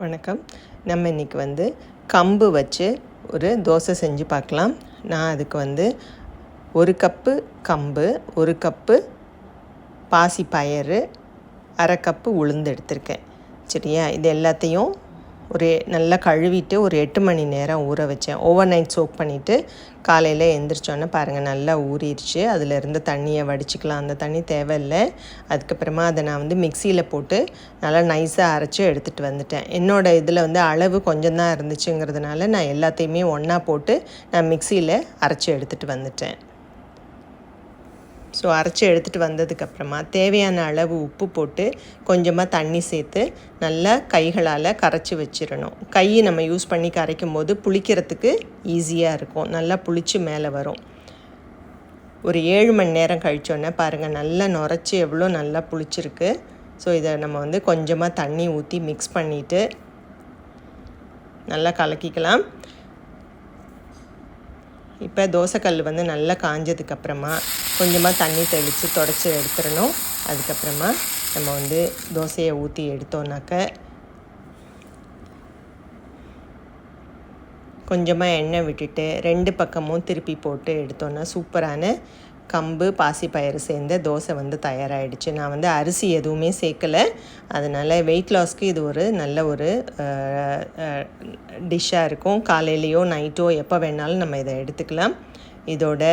வணக்கம். நம்ம இன்றைக்கி வந்து கம்பு வச்சு ஒரு தோசை செஞ்சு பார்க்கலாம். நான் அதுக்கு வந்து ஒரு கப்பு கம்பு ஒரு கப்பு பாசி பயறு அரை கப்பு உளுந்து எடுத்திருக்கேன். சரியா? இது எல்லாத்தையும் ஒரு நல்லா கழுவிட்டு ஒரு எட்டு மணி நேரம் ஊற வச்சேன். ஓவர் நைட் சோக் பண்ணிவிட்டு காலையில் எழுந்திரிச்சோன்னே பாருங்கள் நல்லா ஊறிடுச்சு. அதில் இருந்த தண்ணியை வடிச்சிக்கலாம். அந்த தண்ணி தேவையில்லை. அதுக்கப்புறமா அதை நான் வந்து மிக்சியில் போட்டு நல்லா நைஸாக அரைச்சி எடுத்துகிட்டு வந்துட்டேன். என்னோடய இதில் வந்து அளவு கொஞ்சம் தான் இருந்துச்சுங்கிறதுனால நான் எல்லாத்தையுமே ஒன்றா போட்டு நான் மிக்சியில் அரைச்சி எடுத்துகிட்டு வந்துட்டேன். ஸோ அரைச்சி எடுத்துகிட்டு வந்ததுக்கப்புறமா தேவையான அளவு உப்பு போட்டு கொஞ்சமாக தண்ணி சேர்த்து நல்லா கைகளால் கரைச்சி வச்சிடணும். கையை நம்ம யூஸ் பண்ணி கரைக்கும் போது புளிக்கிறதுக்கு ஈஸியாக இருக்கும். நல்லா புளிச்சு மேலே வரும். ஒரு ஏழு மணி நேரம் கழிச்சோன்னே பாருங்கள் நல்லா நுரைச்சி எவ்வளோ நல்லா புளிச்சிருக்கு. ஸோ இதை நம்ம வந்து கொஞ்சமாக தண்ணி ஊற்றி மிக்ஸ் பண்ணிவிட்டு நல்லா கலக்கிக்கலாம். இப்போ தோசைக்கல் வந்து நல்லா காஞ்சதுக்கப்புறமா கொஞ்சமாக தண்ணி தெளித்து தொடச்சி எடுத்துடணும். அதுக்கப்புறமா நம்ம வந்து தோசையை ஊற்றி எடுத்தோன்னாக்க கொஞ்சமாக எண்ணெய் விட்டுட்டு ரெண்டு பக்கமும் திருப்பி போட்டு எடுத்தோன்னா சூப்பரான கம்பு பாசிப்பயிறு சேர்ந்த தோசை வந்து தயாராகிடுச்சு நான் வந்து அரிசி எதுவுமே சேர்க்கலை. அதனால் வெயிட் லாஸ்க்கு இது ஒரு நல்ல ஒரு டிஷ்ஷாக இருக்கும். காலையிலையோ நைட்டோ எப்போ வேணாலும் நம்ம இதை எடுத்துக்கலாம். இதோட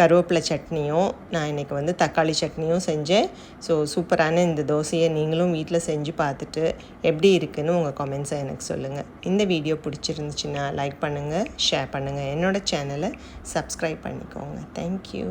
கருவேப்பிலை சட்னியும் நான் இன்றைக்கி வந்து தக்காளி சட்னியும் செஞ்சேன். ஸோ சூப்பரான இந்த தோசையை நீங்களும் வீட்டில் செஞ்சு பார்த்துட்டு எப்படி இருக்குதுன்னு உங்கள் கமெண்ட்ஸை எனக்கு சொல்லுங்கள் இந்த வீடியோ பிடிச்சிருந்துச்சுன்னா லைக் பண்ணுங்கள் ஷேர் பண்ணுங்கள் என்னோடய சேனலை சப்ஸ்கிரைப் பண்ணிக்கோங்க. தேங்க்யூ